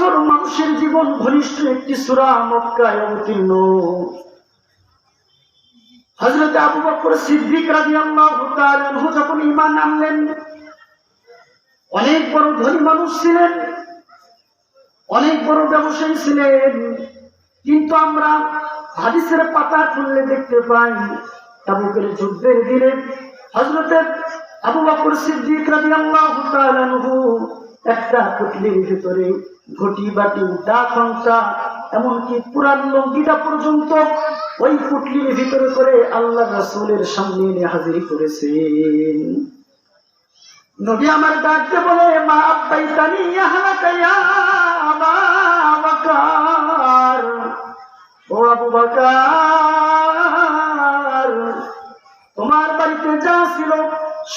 বছর মানুষের জীবন ঘনিষ্ঠ একটি সুরা মক্কায় অবতীর্ণ। হজরত আবু বকর সিদ্দিক তাআলা আনহু যখন ঈমান আনলেন, অনেক বড় ধনী মানুষ ছিলেন, অনেক বড় ব্যবসায়ী ছিলেন, কিন্তু আমরা হাদিসের পাতা খুললে দেখতে পাই, তাবুকের যুদ্ধের দিনে হজরতের আবু বকর সিদ্দিক তাআলা আনহু একটা পুটলির ভিতরে ঘটি বাটি উঠা খংসা, এমনকি পুরান লঙ্গিটা পর্যন্ত ওই পুটলির ভিতরে করে আল্লাহ রাসূলের সামনে এনে হাজির করেছেন। নবী আমার ডাকতে বলে, মা আব্বাইতানি আহলাকা ইয়া আবা বাকার। ও আবু বাকার, তোমার বাড়িতে যা ছিল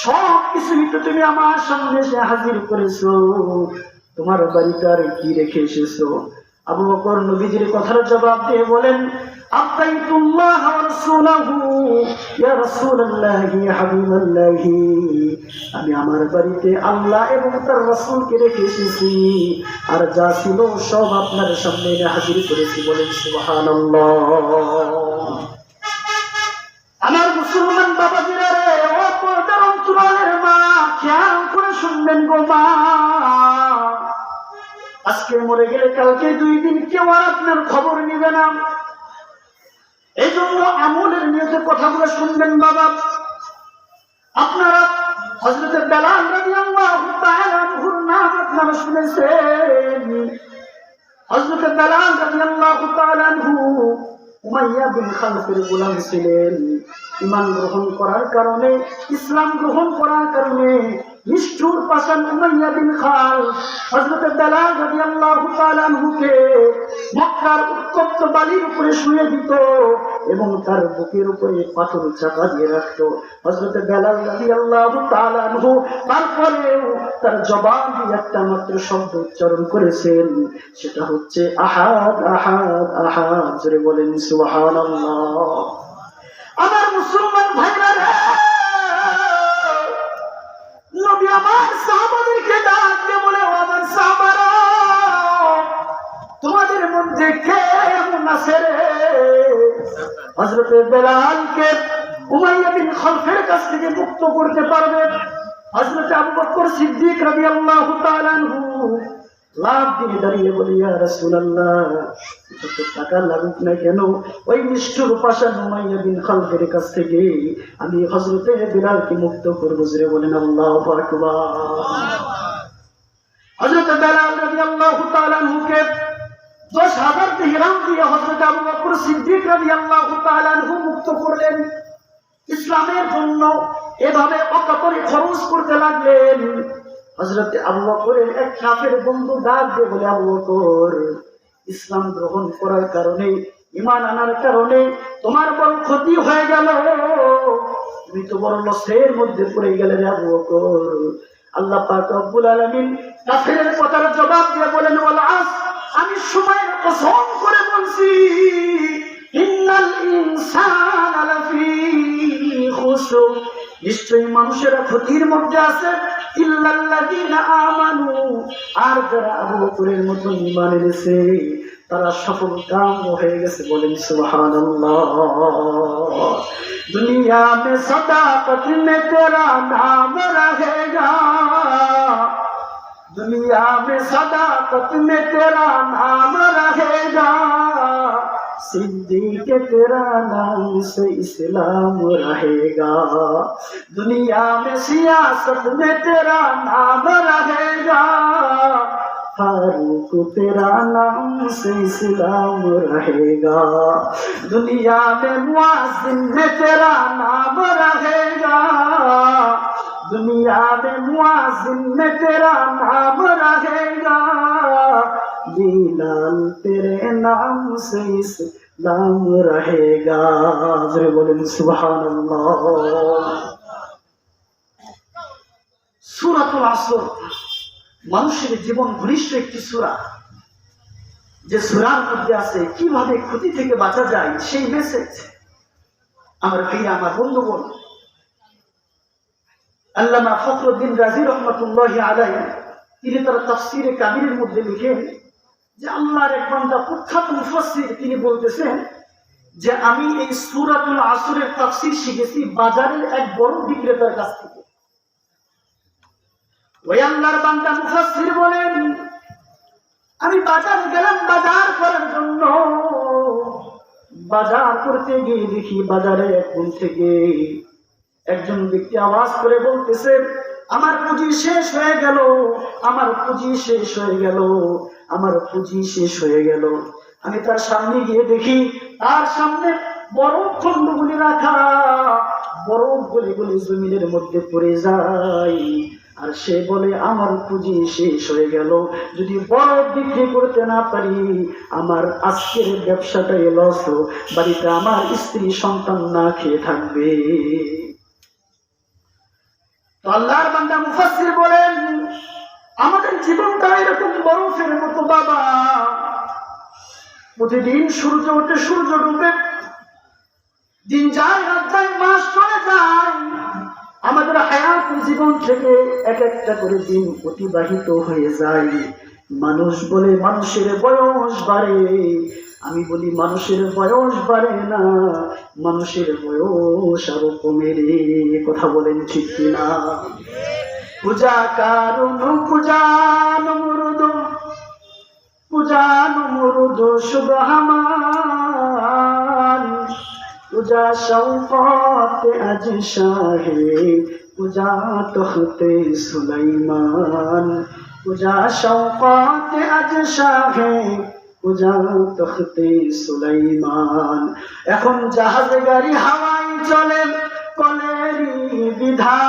সব কিছু তুমি আমার সামনে এসে হাজির করেছ। তোমার বাড়িতে আর কি রেখে এসেছ? আবু বকর নবীজির কথার জবাব দিয়ে বলেন আমি আমার বাড়িতে আল্লাহ এবং তার রাসূলকে রেখে এসেছি। আর যা ছিল সব আপনার সামনে এনে হাজির করেছি বলেন আমার মুসলমান বাবাজিরা অন্তরালের মা, খেয়াল করে শুনবেন গো আজকে মরে গেলে কালকে দুই দিন কেউ আর আপনার খবর নিবে না। এই জন্য আমলের নিয়তের কথাগুলো শুনবেন বাবা। আপনারা হজরত বেলাল রাদিয়াল্লাহু তাআলা আনহুর নাম আপনারা শুনেছেন। হজরত বেলাল রাদিয়াল্লাহু তাআলা আনহু উমাইয়া বিন খালফের গোলাম ছিলেন। ইমান গ্রহণ করার কারণে, ইসলাম গ্রহণ করার কারণে নিষ্ঠুর পাশান খাল মক্কার উত্তপ্ত বালির উপরে শুয়ে দিত এবং তার বুকের উপরে পাথর চাপা দিয়ে রাখতো। হযরত বেলাল রাদিয়াল্লাহু তারপরেও তার জবান দিয়ে একটা মাত্র শব্দ উচ্চারণ করেছেন, সেটা হচ্ছে, আহাদ আহাদ আহাদ। জোরে বলেন, সুবহানাল্লাহ। আমার মুসলমান ভাইরা আমার সাহাবাদেরকে ডাক বলে আমার সাহাবারা, তোমাদের মধ্যে কে এমন আছে রে? হযরতে বেলালকে উমাইয়া বিন খালফের কাছ থেকে মুক্ত করতে পারবে। হযরতে আবু বকর সিদ্দিক রাদিয়াল্লাহু তাআলা আনহু লাভ দিয়ে দাঁড়িয়ে বলি টাকা লাগুক না কেন, ওই নিষ্ঠুর কাছ থেকে আমি বিলালকে মুক্ত করব। জুড়ে বলেন, আল্লাহু তাআলা আনহুকে দশ হাজার দিহরাম দিয়ে হযরত আবু বকর সিদ্দিক আনহু মুক্ত করলেন। ইসলামের জন্য এভাবে অকাতরে খরচ করতে লাগলেন। হযরত আবু বকরের এক কাফের বন্ধু ডাক দিয়ে বলে, আবু বকর, ইসলাম গ্রহণ করার কারণে, ইমান আনার কারণে তোমার বড় ক্ষতি হয়ে গেল। তুমি তো বড় লসের মধ্যে পড়ে গেলে আবু বকর। আল্লাহ পাক রব্বুল আলামিন কথার জবাব দিয়ে বলেন ওয়াল আস আমি সময়ের কসম করে বলছি, ইন্নাল নিশ্চয়ই মানুষেরা ক্ষতির মধ্যে আছে আর যারা আবু বকরের মতো ইমান এনেছে, তারা সফল কাম হয়ে গেছে বলেন সুহান দুনিয়া মে সদা পত্নে তোরা নাম রহেগা দুনিয়া মে সদা পত্নে তেরা নাম রহেগা सिद्दीक तेरा नाम से इस्लाम रहेगा दुनिया में सियासत में तेरा नाम रहेगा फारूक तेरा नाम से इस्लाम रहेगा दुनिया में मुआजिन में तेरा नाम रहेगा दुनिया में मुआजिन में तेरा नाम रहेगा बिलाल तेरे नाम से इस्लाम रहेगा जरे बोलें सुभान अल्लाह সুরাতুল আসর মানুষের জীবন ঘনিষ্ঠ একটি সুরা যে সুরার মধ্যে আছে কিভাবে ক্ষতি থেকে বাঁচা যায় সেই মেসেজ আমার ভাইয়া আমার বন্ধুগণ আল্লামা ফখরুদ্দিন রাজি রহমতুল্লাহ আলাই তিনি তার তাফসিরে কাবিরের মধ্যে লিখেন যে আল্লাহর এক বান্দা প্রখ্যাত মুফাসসির, তিনি বলতেছেন যে আমি এই সূরাতুল আসরের তাফসীর শিখেছি বাজারের এক বড় বিক্রেতার কাছ থেকে। ওই আল্লাহর বান্দা মুফাসসির বলেন, আমি বাজার গেলাম বাজার করার জন্য। বাজার করতে গিয়ে দেখি বাজারে এখন থেকে একজন ব্যক্তি আওয়াজ করে বলতেছে আমার পুঁজি শেষ হয়ে গেল। আমার পুঁজি শেষ হয়ে গেল। আমার পুঁজি শেষ হয়ে গেল। আমি তার সামনে গিয়ে দেখি, তার সামনে বড় খণ্ডগুলি রাখা। বড় গলি গলি জমিনের মধ্যে পড়ে যায়। আর সে বলে, আমার পুঁজি শেষ হয়ে গেল। যদি বড় বিক্রি করতে না পারি, আমার আজকের ব্যবসাটাই লস। বাড়িতে আমার স্ত্রী সন্তান না খেয়ে থাকবে। তো আল্লাহর বান্দা মুফাসির বলেন, আমাদের জীবনটা এরকম বরফের মতো, বাবা। প্রতিদিন সূর্য ওঠে সূর্য ডুবে, দিন যায়, রাত যায়, মাস চলে যায়। আমাদের হায়াত জীবন থেকে এক একটা করে দিন অতিবাহিত হয়ে যায়। মানুষ বলে মানুষের বয়স বাড়ে, আমি বলি মানুষের বয়স বাড়ে না, মানুষের বয়স আরও কমে রে, কথা বলেন ঠিক কিনা? পূজা কারণ পূজা নমরুদ পূজা নমরুদ সুবহামান পূজা শৌকত আজ শাহে, পূজা তখতে সুলাইমান। পূজা শৌকত আজ শাহে সুলাইমান। এখন জাহাজ গাড়ি হাওয়াই চলে কলেরি বিধান।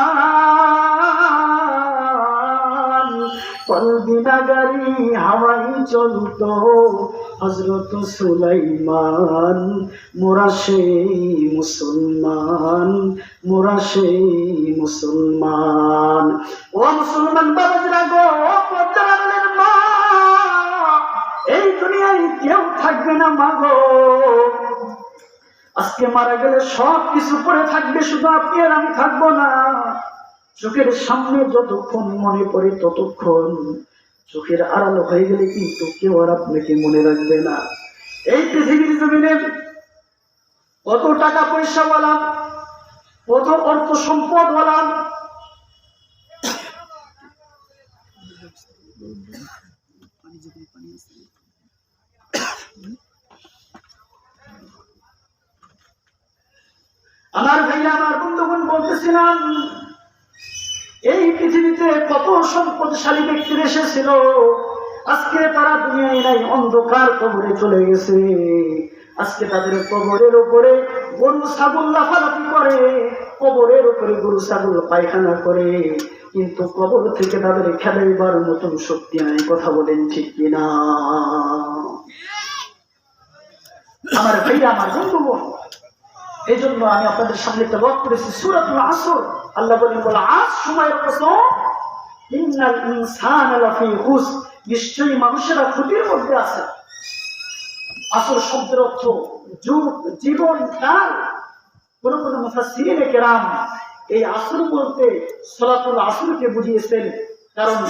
কলবিনা গাড়ি হাওয়াই চলত হজরত সুলাইমান, মোরা সেই মুসলমান, মোরা সেই মুসলমান। ও মুসলমান মা, এই দুনিয়ায় কেউ থাকবে না মাগো আজকে মারা গেলে সব কিছু পরে থাকবে, শুধু আপনি আর আমি থাকব না। চোখের সামনে যতক্ষণ মনে পড়ে ততক্ষণ চোখের আড়াল হয়ে গেলে কিন্তু কেউ আর আপনাকে মনে রাখবে না। এই পৃথিবীর জমিনে কত টাকা পয়সা বলা কত অর্থ সম্পদ বলা আমার ভাইয়া আমার বন্ধুগণ বলতেছিলাম এই পৃথিবীতে কত সম্পদশালী ব্যক্তির এসেছিল? আজকে তারা দুনিয়ায় নাই, অন্ধকার কবরে চলে গেছে। আজকে তাদের কবরের উপরে গরু, ছাগল লাফালাফি করে, কবরের উপরে গরু, ছাগল পায়খানা করে। কিন্তু কবর থেকে তাদের খেলাইবার মতন শক্তি নাই, কথা বলেন ঠিক কিনা? আমার ভাইরা আমার বন্ধুগণ এই জন্য আমি আপনাদের সামনে একটা বক করেছি, সুরাতুল আসর। আল্লাহ বলেন, বলে, আজ সময়ের কসম নিশ্চয়ই মানুষেরা ক্ষতির মধ্যে আছে। আসর শব্দের অর্থ যুগ, জীবন, কাল। কোন কোন মুফাসসিরিন কেরাম এই আসর বলতে সলাতুল আসরকে বুঝিয়েছেন। কারণ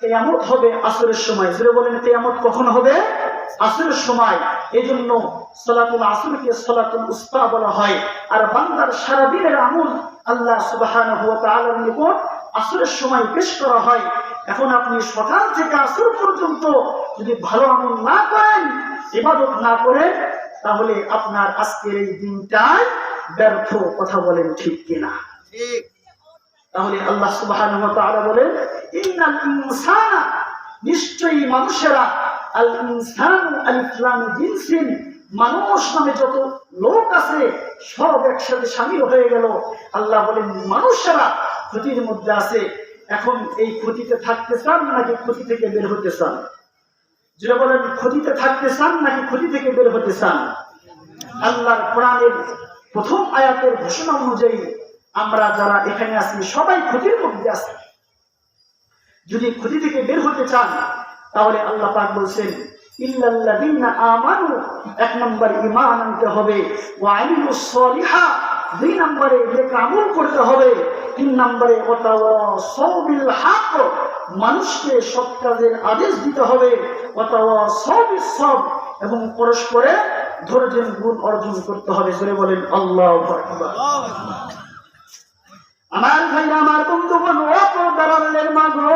কেয়ামত হবে আসরের সময়। যেটা বলেন, কেয়ামত কখন হবে? আসরের সময় এই জন্য সলাতুল আসরকে সলাতুল উস্তা বলা হয়। আর বান্দার সারাদিনের আমল আল্লাহ তাআলার নিকট আসরের সময় পেশ করা হয়। এখন আপনি সকাল থেকে আসর পর্যন্ত যদি ভালো আমল না করেন ইবাদত না করেন তাহলে আপনার আজকের এই দিনটাই ব্যর্থ কথা বলেন ঠিক কিনা? ঠিক। তাহলে আল্লাহ তাআলা বলেন ইন্নাল ইনসানা নিশ্চয়ই মানুষেরা আল ইনসানু আলিফ লাম জিনসিন, মানুষ নামে যত লোক আছে, সব একসাথে সামিল হয়ে গেল। আল্লাহ বলেন মানুষেরা ক্ষতির মধ্যে আছে, এখন এই ক্ষতিতে থাকতে চান নাকি ক্ষতি থেকে বের হতে চান? যেটা বলেন, ক্ষতিতে থাকতে চান নাকি ক্ষতি থেকে বের হতে চান? আল্লাহর কোরআনের প্রথম আয়াতের ঘোষণা অনুযায়ী আমরা যারা এখানে আছি, সবাই ক্ষতির মধ্যে আছি। যদি ক্ষতি থেকে বের হতে চান তাহলে আল্লাহ পাক বলছেন এক আনতে হবে দুই করতে হবে, তিন মানুষকে সব কাজের আদেশ দিতে হবে সব এবং পরস্পরে ধৈর্যের গুণ অর্জন করতে হবে, জোরে বলেন, আল্লাহ আমার ভাই আমার বন্ধুগণ অত দাঁড়ালের মাগো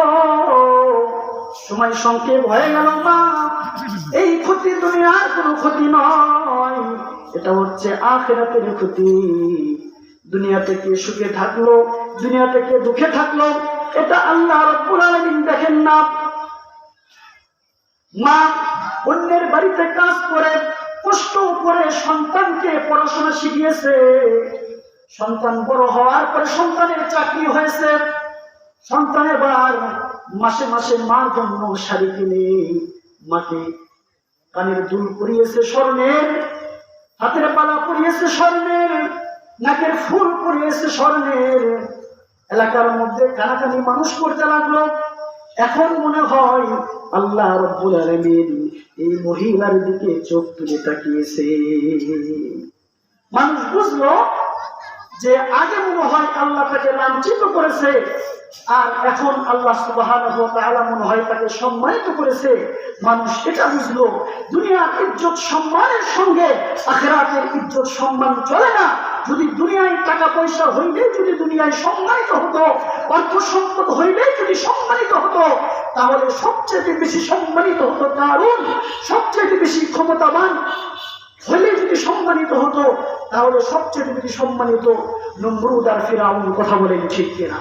সময় সংক্ষেপ হয়ে গেল মা। এই ক্ষতি দুনিয়ার কোনো ক্ষতি নয়। এটা হচ্ছে আখেরাতের ক্ষতি। দুনিয়া থেকে সুখে থাকল, দুনিয়া থেকে দুঃখে থাকল, এটা আল্লাহ রব্বুল দেখেন না। মা, অন্যের বাড়িতে কাজ করে, কষ্ট করে সন্তানকে পড়াশোনা শিখিয়েছে। সন্তান বড় হওয়ার পরে সন্তানের চাকরি হয়েছে। সন্তান এবার মাসে মাসে মার জন্য শাড়ি কিনে মাকে কানের দুল পরিয়েছে স্বর্ণের হাতের পালা পরিয়েছে স্বর্ণের নাকের ফুল পরিয়েছে স্বর্ণের এলাকার মধ্যে কানাকানি মানুষ করতে লাগল। এখন মনে হয় আল্লাহ এই মহিলার দিকে চোখ তুলে তাকিয়েছে। মানুষ বুঝলো যে আগে মনে হয় আল্লাহ তাকে লাঞ্ছিত করেছে, আর এখন আল্লাহ তাআলা মনে হয় তাকে সম্মানিত করেছে। মানুষ এটা বুঝলো, দুনিয়ার ইজ্জত সম্মানের সঙ্গে আখেরাতের ইজ্জত সম্মান চলে না। যদি দুনিয়ায় টাকা পয়সা হইলেই যদি দুনিয়ায় সম্মানিত হতো, অর্থ সম্পদ হইলেই যদি সম্মানিত হতো, তাহলে সবচেয়ে বেশি সম্মানিত হতো কারণ সবচেয়ে বেশি ক্ষমতাবান হলে যদি সম্মানিত হতো তাহলে সবচেয়ে বেশি সম্মানিত নমরুদ আর ফিরাউন কথা বলেন ঠিক কিনা?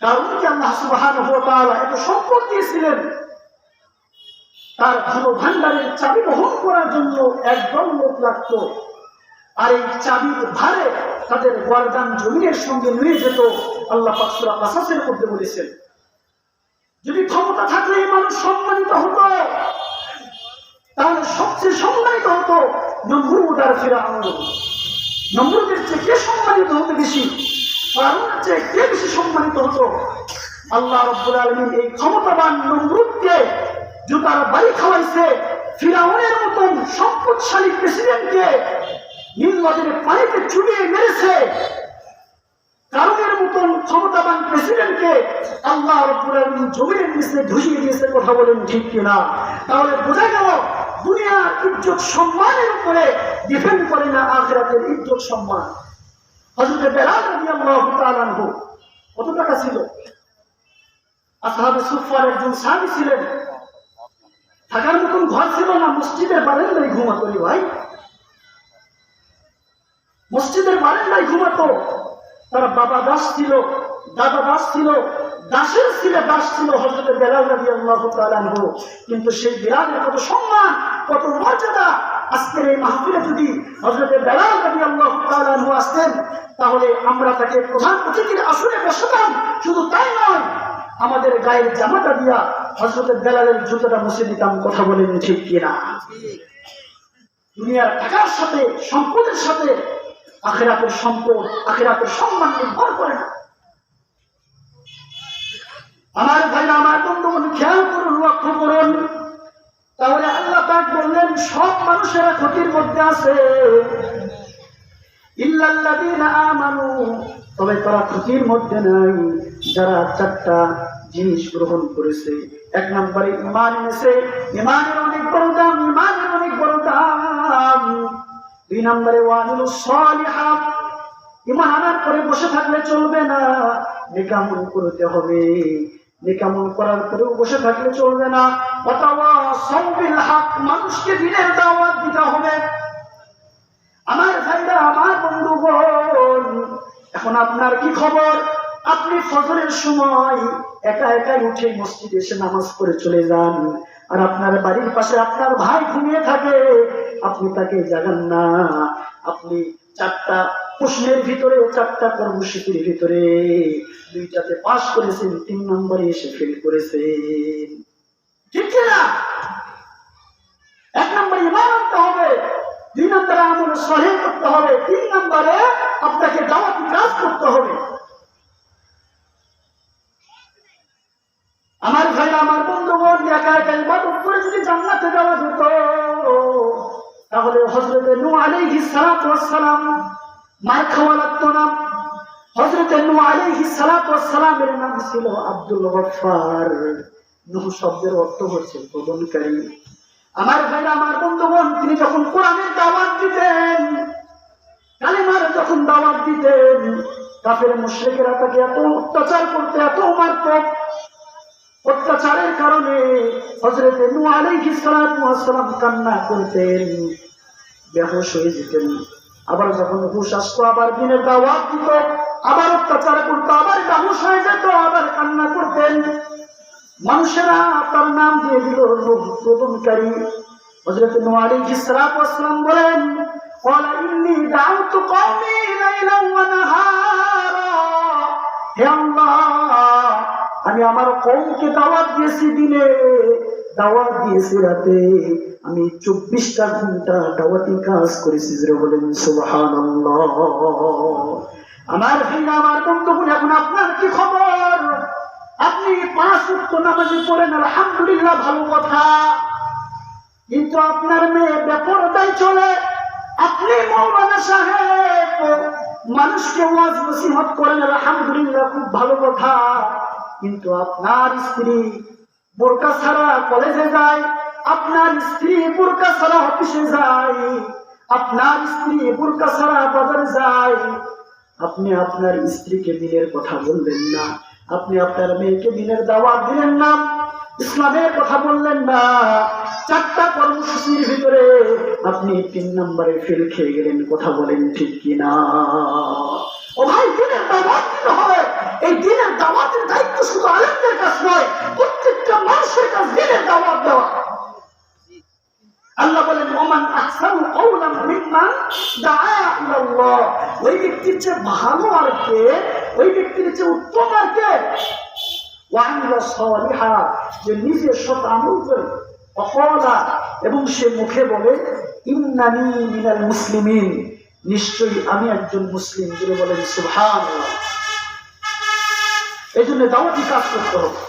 কারণ কি আল্লাহ তাআলা এত সম্পদ দিয়েছিলেন? তার ধন ভান্ডারের চাবি বহন করার জন্য একদম লোক লাগতো। আর এই চাবির ভারে তাদের গরদান জমিনের সঙ্গে নিয়ে যেত, আল্লাহ পাকসুরা কাসাসের মধ্যে বলেছেন। যদি ক্ষমতা থাকলে এই মানুষ সম্মানিত হতো। তাহলে সবচেয়ে সম্মানিত হতো নমরুদ আর ফিরাউন। নমরুদের চেয়ে কে সম্মানিত হতো বেশি? ফারুনের চেয়ে কে বেশি সম্মানিত হতো? আল্লাহ রব্বুল আলমিন এই ক্ষমতাবান নমরুদকে জুতার বাড়ি খাওয়াইছে। ফিরাউনের মতন সম্পদশালী প্রেসিডেন্টকে নীল নদীর পানিতে চুবিয়ে মেরেছে। কারণের মতন ক্ষমতাবান প্রেসিডেন্টকে আল্লাহ জমিনের নিচে ধুসিয়ে দিয়েছে কথা বলেন ঠিক কিনা? তাহলে বোঝা গেল দুনিয়ার ইজ্জত সম্মানের উপরে ডিপেন্ড করে না আখেরাতের ইজ্জত সম্মান। বেলাল কত টাকা ছিল? আসহাবে একজন সাহাবী ছিলেন। থাকার মতন ঘর ছিল না, মসজিদের বারান্দায় ঘুমাতো ভাই। মসজিদের বারান্দায় ঘুমাতো। তার বাবা দাস ছিল, দাদা দাস ছিল, দাসের ছেলে দাস ছিল হজরতের বেলাল রাজি আল্লাহ কিন্তু সেই বেলালের কত সম্মান, কত মর্যাদা, আজকের এই মাহফিলে যদি হজরতের বেলাল রাজি আল্লাহ তালানহ আসতেন, তাহলে আমরা তাকে প্রধান অতিথির আসনে বসাতাম। শুধু তাই নয়, আমাদের গায়ের জামাটা দিয়া হজরতের বেলালের জুতোটা মুছে দিতাম, কথা বলেন ঠিক কিনা? দুনিয়ার টাকার সাথে, সম্পদের সাথে আখেরাতের সম্পদ, আখেরাতের সম্মান নির্ভর করে না। আমার ভাই আমার বন্ধুগণ, খেয়াল করুন, লক্ষ্য করুন। তাহলে আল্লাহ পাক বললেন, সব মানুষেরা ক্ষতির মধ্যে আছে। ইল্লাল্লাযীনা আমানু। তবে তারা ক্ষতির মধ্যে নাই। যারা চারটা জিনিস গ্রহণ করেছে, এক নম্বরে ইমান এনেছে। ইমানের অনেক বড় দাম, ইমানের অনেক বড় দাম। দুই নম্বরে ওয়ানিল সলিহাত ইমান আনার পরে বসে থাকলে চলবে না। নেকামন করতে হবে। নেকামন করার পরেও বসে থাকলে চলবে না। অথবা হাক, মানুষকে দিনের দাওয়াত দিতে হবে। আমার ভাইরা, আমার বন্ধুগণ, এখন আপনার কি খবর? আপনি ফজরের সময় একা একাই উঠে মসজিদে এসে নামাজ পড়ে চলে যান। আর আপনার বাড়ির পাশে আপনার ভাই ঘুমিয়ে থাকে। আপনি তাকে জাগান না। আপনি চারটা প্রশ্নের ভিতরে ও চারটা কর্মসূচির ভিতরে দুইটাতে পাশ করেছেন, তিন নম্বরে এসে ফেল করেছেন। ঠিক না এক নম্বরে হবে, দুই নম্বরে আমল সহে করতে হবে, তিন নম্বরে আপনাকে দাওয়াতি কাজ করতে হবে। আমার ভাই, আমার বন্ধুগণ, একা একা ইবাদত করে যদি জান্নাতে যাওয়া যেত তাহলে হজরতে নূহ আলাইহিস সালাতু ওয়াস মার খাওয়া লাগতো না। হজরত নূহ আলাইহিস সালাতু ওয়াস নাম ছিল আব্দুল গফফার। নূহ শব্দের অর্থ হচ্ছে প্রদানকারী আমার ভাইরা, আমার বন্ধুগণ, তিনি যখন কোরআনের দাওয়াত দিতেন, কালেমার যখন দাওয়াত দিতেন, কাফের মুশরিকেরা তাকে এত অত্যাচার করতে, এত মারত অত্যাচারের কারণে হজরত নূহ আলাইহিস সালাতু ওয়াস সালাম কান্না করতেন বেহুশ হয়ে যেতেন আবার যখন হুশ আসতো আবার দিনের দাওয়াত দিত আবার অত্যাচার করতো আবার বেহুশ হয়ে যেত আবার কান্না করতেন মানুষেরা তার নাম দিয়ে দিল রূপ প্রদনকারী হজরত নূহ আলাইহিস সালাতু ওয়াস সালাম বলেন قال إني دعوت قومي ليلا ونهارا হে আল্লাহ আমি আমার কৌমকে দাওয়াত দিয়েছি দিনে। দাওয়াত দিয়েছি রাতে। আমি চব্বিশটা ঘণ্টা দাওয়াতি কাজ করেছি যে বলেন সুবাহান আমার ভাইরা, আমার বন্ধুগুলো এখন আপনার কি খবর? আপনি পাঁচ উক্ত নামাজে পড়েন, আলহামদুলিল্লাহ, ভালো কথা। কিন্তু আপনার মেয়ে বেপরদায় চলে। আপনি মৌলানা সাহেব মানুষকে ওয়াজ নসিহত করেন, আলহামদুলিল্লাহ, খুব ভালো কথা। কিন্তু আপনার স্ত্রী বোরকা ছাড়া কলেজে যায়, আপনার স্ত্রী বোরকা ছাড়া অফিসে যায়, আপনার স্ত্রী বোরকা ছাড়া বাজারে যায়। আপনি আপনার স্ত্রীকে দিনের কথা বললেন না, আপনি আপনার মেয়েকে দিনের দাওয়াত দিলেন না, ইসলামের কথা বললেন না। চারটা কর্মসূচির ভিতরে আপনি তিন নম্বরে ফেল খেয়ে গেলেন, কথা বলেন ঠিক কিনা? ও ভাই, দিনের দাওয়াত দিতে হবে। এই দিনের দাওয়াতের দায়িত্ব শুধু আলেমদের নয়, প্রত্যেকটা মানুষের দিনের দাওয়াত দেওয়া। আল্লাহ বলেন, ওমান মিম্মান ওই ব্যক্তির চেয়ে ভালো আর কে? ওই ব্যক্তির চেয়ে উত্তম আর কে? যে নিজে সৎ আমল করে এবং সে মুখে বলে, ইন্নানি মিনাল মুসলিমিন। নিশ্চয়ই আমি একজন মুসলিম জুড়ে বলেন সুবহান এই জন্য দাওয়াতি কাজ করতে হবে।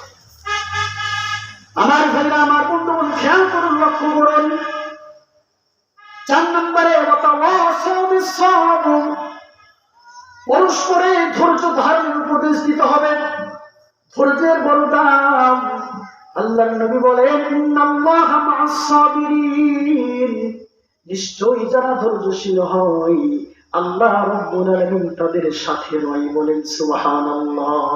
আমার ভাইরা, আমার বন্ধুগণ, খেয়াল করুন, লক্ষ্য করুন। চার নম্বরে পরস্পরে ধৈর্য ধারণের উপদেশ দিতে হবে। ধৈর্যের বড় আল্লাহ নবী মা'আস নিশ্চয়ই যারা ধৈর্যশীল হয়, আল্লাহ আলামিন তাদের সাথে রয় বলেন, সুবহানাল্লাহ।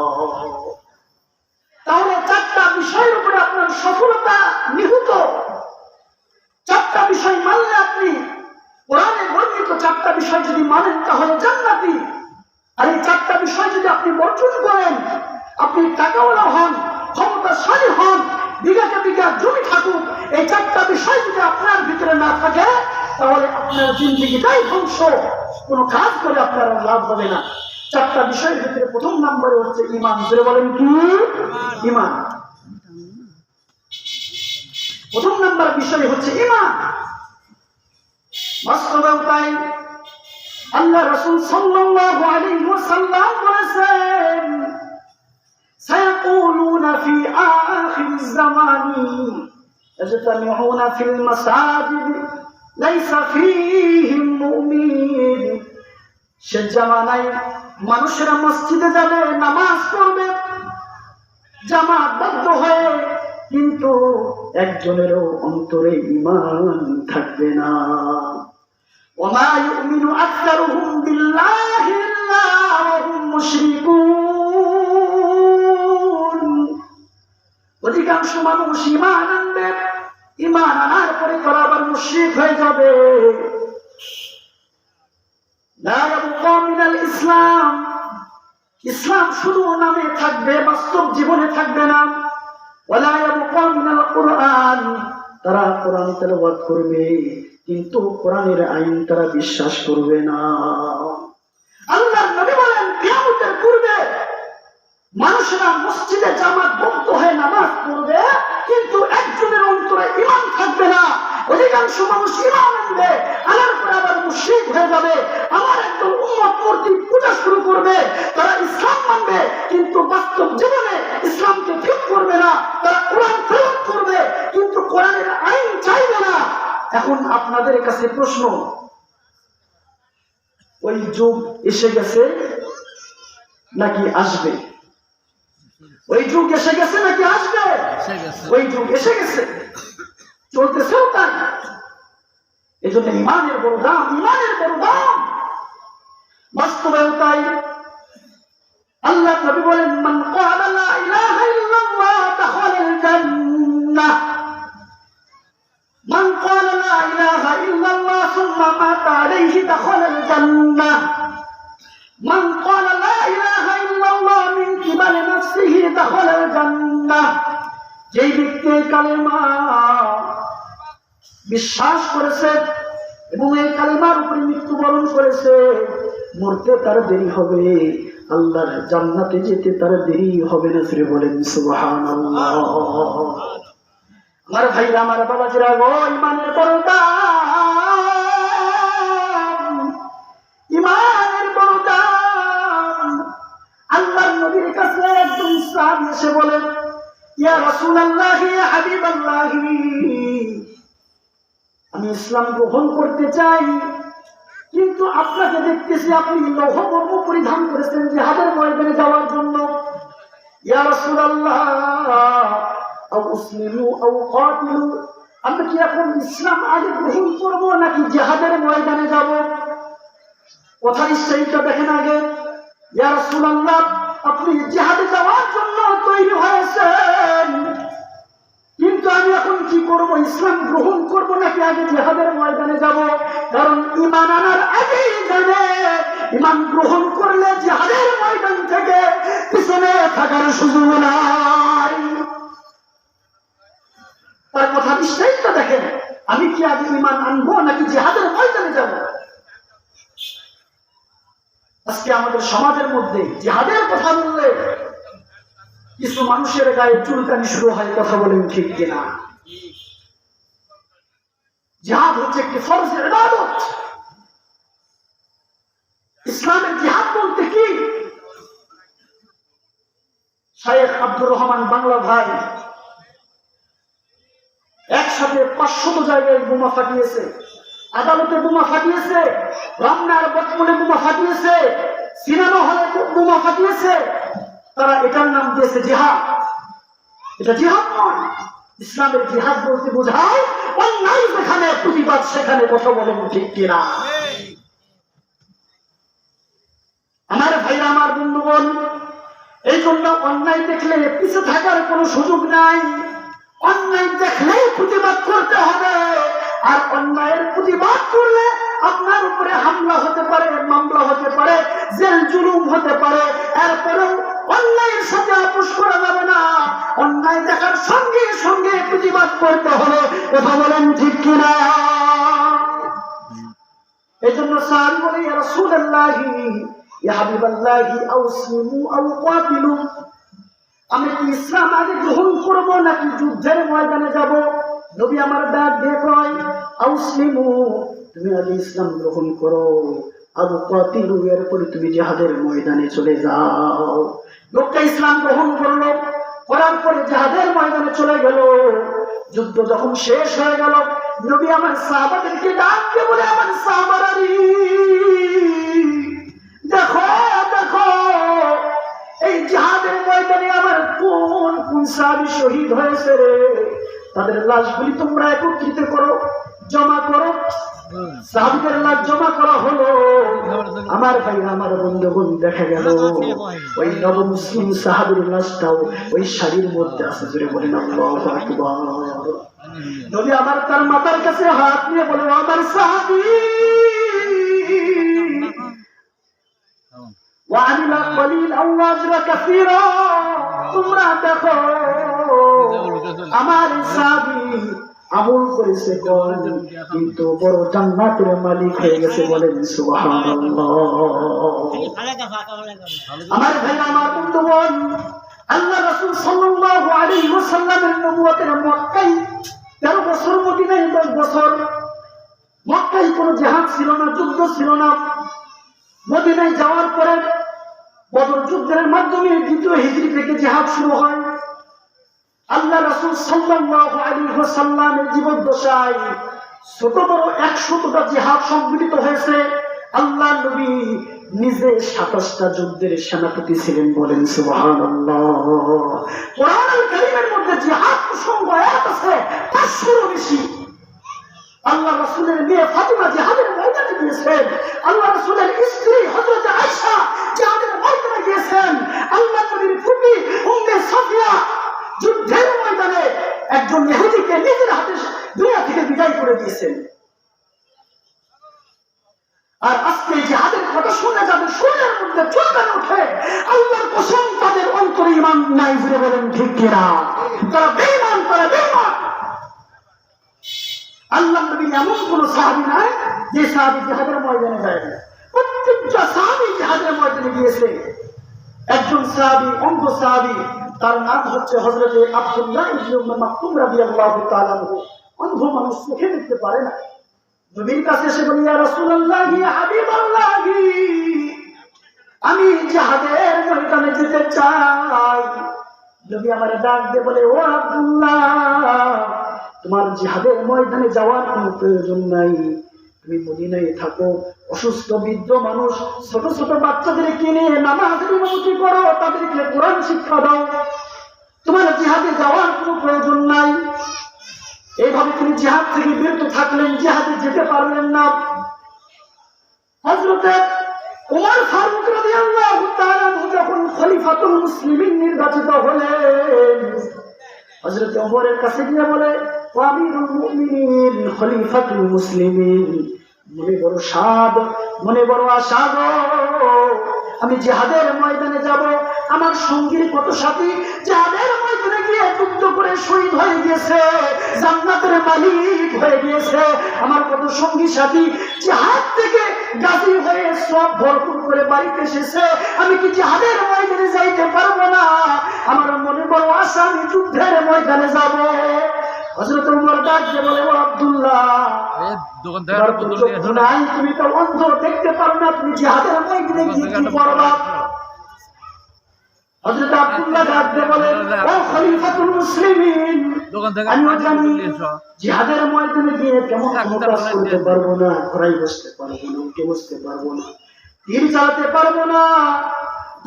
তাহলে চারটা বিষয়ের উপরে আপনার সফলতা নিহিত। চারটা বিষয় মানলে আপনি, কোরআনে বর্ণিত চারটা বিষয় যদি মানেন, তাহলে জান্নাতি। আর এই চারটা বিষয় যদি আপনি বর্জন করেন, আপনি টাকাওয়ালা হন, ক্ষমতাশালী হন জমি থাকুক, এই চারটা বিষয় যদি আপনার ভিতরে না থাকে, তাহলে আপনার জিন্দিগিটাই ধ্বংস। কোনো কাজ করে আপনার লাভ হবে না। চারটা বিষয়ের ভিতরে প্রথম নম্বরে হচ্ছে ইমান ধরে বলেন কি? ইমান প্রথম নাম্বার বিষয় হচ্ছে ইমান বাস্তবেও তাই। আল্লাহ রসুল সাল্লাল্লাহু আলাইহি ওয়াসাল্লাম বলেছেন سيقولون في آخر الزمان يجتمعون في المساجد ليس فيهم مؤمن সে জামানায় মানুষেরা মসজিদে যাবে নামাজ পড়বে জামাতবদ্ধ হয়ে কিন্তু একজনেরও অন্তরে ইমান থাকবে না وما يؤمن أكثرهم بالله মানুষ মানুষ ইমান আনবে। ইমান আনার পরে তারা আবার মুশ্রিক হয়ে যাবে। ইসলাম। ইসলাম শুধু নামে থাকবে, বাস্তব জীবনে থাকবে না। তারা কোরআন তেলবাদ করবে, কিন্তু কোরআনের আইন তারা বিশ্বাস করবে না। আল্লাহ নবী বলেন কেমতের পূর্বে মানুষেরা মসজিদে জামাত বন্ধ হয়ে নামাজ পড়বে, কিন্তু একজনের অন্তরে ইমান থাকবে না। অধিকাংশ মানুষ ইমান আনবে, আনার পরে আবার মুশরিক হয়ে যাবে। আমার একদম উম্মত মূর্তি পূজা শুরু করবে, তারা ইসলাম মানবে, কিন্তু বাস্তব জীবনে ইসলামকে ঠিক করবে না। তারা কোরআন প্রয়োগ করবে, কিন্তু কোরআনের আইন চাইবে না। এখন আপনাদের কাছে প্রশ্ন, ওই যুগ এসে গেছে নাকি আসবে? ওই যুগ এসে গেছে নাকি আসবে? ওই যুগ এসে গেছে। চলতেছেও তাই। এই জন্য ইমানের বড় দাম ইমানের বড় দাম বাস্তবেও তাই আল্লাহ নবী বলেন মান ক্বালা লা ইলাহা ইল্লাল্লাহ দাখালাল জান্নাহ। মান ক্বালা লা ইলাহা ইল্লাল্লাহ সুম্মা মাতা আলাইহি দাখালাল জান্নাহ। মান ক্বালা ইলাহা কুতিবা লিনাফসিহি দাখালাল জান্নাহ। যেই ব্যক্তি কালেমা বিশ্বাস করেছে এবং এই কালেমার উপরে মৃত্যুবরণ করেছে, মরতে তার দেরি হবে। আল্লাহর জান্নাতে যেতে তার দেরি হবে না শ্রী বলেন, সুবহানাল্লাহ। আমার ভাইরা, আমার বাবাজিরা গো ইমানের পরদা ইমান এসে বলেন, ইয়া রাসূলুল্লাহ, ইয়া হাবিবাল্লাহ। আমি ইসলাম গ্রহণ করতে চাই, কিন্তু আপনাকে দেখতেছি আপনি লৌহ বর্ম পরিধান করেছেন জিহাদের ময়দানে যাওয়ার জন্য। ইয়া কি এখন ইসলাম আগে গ্রহণ করব নাকি জিহাদের ময়দানে যাব? স্টাইলটা দেখেন আগে। ইয়া রাসূলুল্লাহ আপনি জিহাদে যাওয়ার জন্য তৈরি হয়েছেন। কিন্তু আমি এখন কি করব? ইসলাম গ্রহণ করব নাকি আগে জিহাদের ময়দানে যাব? কারণ ইমান আনার আগেই জানে ইমান গ্রহণ করলে জিহাদের ময়দান থেকে পিছনে থাকার সুযোগ নাই। তার কথা নিশ্চয়ই দেখেন, আমি কি আগে ইমান আনব নাকি জিহাদের ময়দানে যাব? আজকে আমাদের সমাজের মধ্যে জিহাদের কথা বললে কিছু মানুষের গায়ে চুলকানি শুরু হয়, কথা বলেন ঠিক কিনা? জিহাদ হচ্ছে একটি ফরজের ইবাদত। ইসলামের জিহাদ বলতে কি? শায়েখ আব্দুর রহমান বাংলা ভাই একসাথে পাঁচশত জায়গায় বোমা ফাটিয়েছে। আদালতে বোমা ফাটিয়েছে, রামনার বটমলে বোমা ফাটিয়েছে, সিনেমা হলে বোমা ফাটিয়েছে। তারা এটার নাম দিয়েছে জিহাদ। এটা জিহাদ নয়, ইসলামের জিহাদ বলতে বোঝায়, অন্যায় যেখানে, প্রতিবাদ সেখানে কথা ঠিক কিনা। আমার ভাইরা, আমার বন্ধুগণ, এই জন্য অন্যায় দেখলে পিছু থাকার কোনো সুযোগ নাই। অন্যায় দেখলেই প্রতিবাদ করতে হবে। আর অন্যায়ের প্রতিবাদ করলে আপনার উপরে হামলা হতে পারে, মামলা হতে পারে, জেল জুলুম হতে পারে। এরপরেও অন্যায়ের সাথে আপোষ করা যাবে না। অন্যায় দেখার সঙ্গে সঙ্গে প্রতিবাদ করতে হবে কথা বলেন ঠিক কিনা? এই জন্য সাহাবি বলে রাসূলুল্লাহি, ইয়া হাবিবাল্লাহি, আউসলিমু আও কাতিলু আমি কি ইসলাম আগে গ্রহণ করব নাকি যুদ্ধের ময়দানে যাব? নবী আমার ডাক দিয়ে কয়, আউসলিমু, তুমি আগে ইসলাম গ্রহণ করো। আবু কাতিলু, এরপরে তুমি জিহাদের ময়দানে চলে যাও। লোকটা ইসলাম গ্রহণ করল। করার পরে জিহাদের ময়দানে চলে গেল। যুদ্ধ যখন শেষ হয়ে গেল, নবী আমার সাহাবাদেরকে ডাক দিয়ে বলে, আমার সাহাবারারি দেখো দেখো, এই জাহাদের ময়দানে আমার কোন কোন সাহাবি শহীদ হয়েছে রে? তাদের লাশগুলি তোমরা একত্রিত করো জমা করো সাহাবিদের লাশ জমা করা হলো আমার ভাই আমার বন্ধুগণ দেখা গেল ওই নব মুসলিম সাহাবির লাশটাও ওই শাড়ির মধ্যে আছে জুড়ে বলেন আল্লাহু আকবার নবী আমার তার মাথার কাছে হাত নিয়ে বলে আমার সাহাবি وعمل قليلا واجر كثيرا তোমরা দেখো আমার সাবি আমল করেছে কিন্তু বড় জান্নাতের মালিক হয়ে গেছে বলেন আমার ভাই আমার আল্লাহ সাল্লাল্লাহু আলাইহি ওয়াসাল্লামের নবুয়তের মক্কায় 13 বছর মদিনায় 10 বছর। কোনো জিহাদ ছিল না, যুদ্ধ ছিল না। মদিনায় যাওয়ার পরে বদর যুদ্ধের মাধ্যমে দ্বিতীয় হিজরি থেকে জিহাদ শুরু হয়। আল্লাহ রাসূল সাল্লাল্লাহু আলাইহি ওয়াসাল্লামের জীবদ্দশায় ছোট বড় একশতটা জিহাদ সংগঠিত হয়েছে। আল্লাহ নবী নিজে সাতাশটা যুদ্ধের সেনাপতি ছিলেন বলেন কোরআনুল কারীমের মধ্যে জিহাদ প্রসঙ্গ আছে, পাঁচশোরও বেশি। আল্লাহ রসুলের মেয়ে ফাতিমা জিহাদের ময়দানে গিয়েছেন। আল্লাহ রসুলের স্ত্রী হজরত আয়সা জিহাদের ময়দানে গিয়েছেন আল্লাহ নবীর ফুপি উম্মে সাফিয়া যুদ্ধের ময়দানে একজন ইহুদিকে নিজের হাতে দুনিয়া থেকে বিদায় করে দিয়েছেন। আর আজকে এই জিহাদের কথা শুনে যাদের শরীরের মধ্যে চলবেন ওঠে, আল্লাহর কসম, তাদের অন্তরে ইমান নাই ফিরে বলেন, ঠিক কিনা তারা বেইমান তারা বেইমান আল্লাহ নবী এমন কোন সাহাবি নাই যে সাহাবি জিহাদের ময়দানে যায় না প্রত্যেকটা সাহাবি জিহাদের ময়দানে গিয়েছে। একজন সাহাবি, অন্ধ সাহাবি তার নাম হচ্ছে হজরতে আব্দুল্লাহ। অন্ধ মানুষ চোখে দেখতে পারে না। নবীর কাছে এসে বলি, ইয়া আমি জিহাদের ময়দানে যেতে চাই। নবী আমার ডাক দিয়ে বলে, ও আব্দুল্লাহ, তোমার জিহাদের ময়দানে যাওয়ার কোনো প্রয়োজন নাই। তুমি মদিনায় থাকো, অসুস্থ, বৃদ্ধ মানুষ, ছোট ছোট বাচ্চাদের কিনে নামাজের ইমামতি করো, তাদেরকে কোরআন শিক্ষা দাও। তোমার জিহাদে যাওয়ার কোনো প্রয়োজন নাই। এইভাবে তিনি জিহাদ থেকে বিরত থাকলেন, জিহাদে যেতে পারলেন না। হজরতে উমর ফারুক রাদিয়াল্লাহু তাআলা যখন খলিফাতুল মুসলিমিন নির্বাচিত হলেন, হযরত ওমরের কাছে গিয়ে বলে মনে বড় মনে বড় আশা আমি জিহাদের ময়দানে যাব, আমার সঙ্গীর কত সাথী জিহাদের ময়দানে গিয়ে যুদ্ধ করে শহীদ হয়ে গিয়েছে, জান্নাতের মালিক হয়ে গিয়েছে। আমার কত সঙ্গী সাথী জিহাদ থেকে গাজী হয়ে সব ভরপুর করে বাড়িতে এসেছে। আমি কি জিহাদের ময়দানে যাইতে পারব না? আমার মনে বড় আশা আমি যুদ্ধের ময়দানে যাব। ডাক দিয়ে বলে ও আব্দুল্লাহ দোকানদার নাই, তুমি তো অন্ধ দেখতে পারো না তুমি জিহাদের ময়দানে গিয়ে কি করবা? হযরত আব্দুল্লাহ ডাক দিয়ে বলে ও খলিফাতুল মুসলিমিন দোকান থেকে আমিও পানি জানি বোতল নিয়ে এসো। জিহাদের ময়দানে গিয়ে কেমন কাজ করতে পারব না ঘোড়াই বসতে পারব না উঠে বসতে পারব না তীর চালাতে পারব না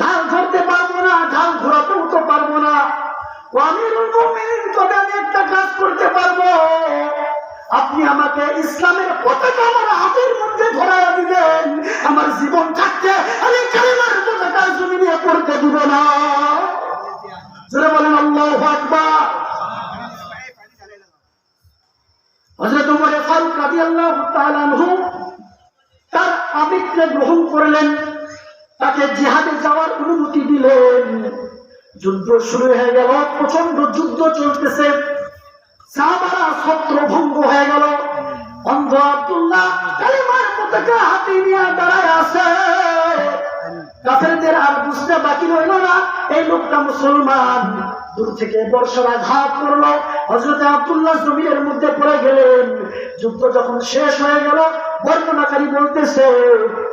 ঢাল ধরতে পারব না ঢাল ঘোরাতেও তো পারব না আমিরুল মুমিনিন পারব। আপনি আমাকে ইসলামের পতাকা আমার হাতের মধ্যে ধরাইয়া দিবেন। আমার জীবন থাকতে আমি কালেমার পতাকা জমিনে পড়তে দিব না। বলেন, আল্লাহু তার আবেগকে গ্রহণ করলেন। তাকে জিহাদে যাওয়ার অনুমতি দিলেন। যুদ্ধ শুরু হয়ে গেল প্রচণ্ড যুদ্ধ চলতেছে। সাহাবারা হয়ে গেল। অন্ধ আব্দুল্লাহ হাতে নিয়ে দাঁড়ায় আছে। কাফেরদের আর বুঝতে বাকি রইল না। এই লোকটা মুসলমান। দূর থেকে বর্ষার আঘাত করল। হজরত আব্দুল্লাহ জমিনের মধ্যে পড়ে গেলেন। যুদ্ধ যখন শেষ হয়ে গেল, বর্ণনাকারী বলতেছে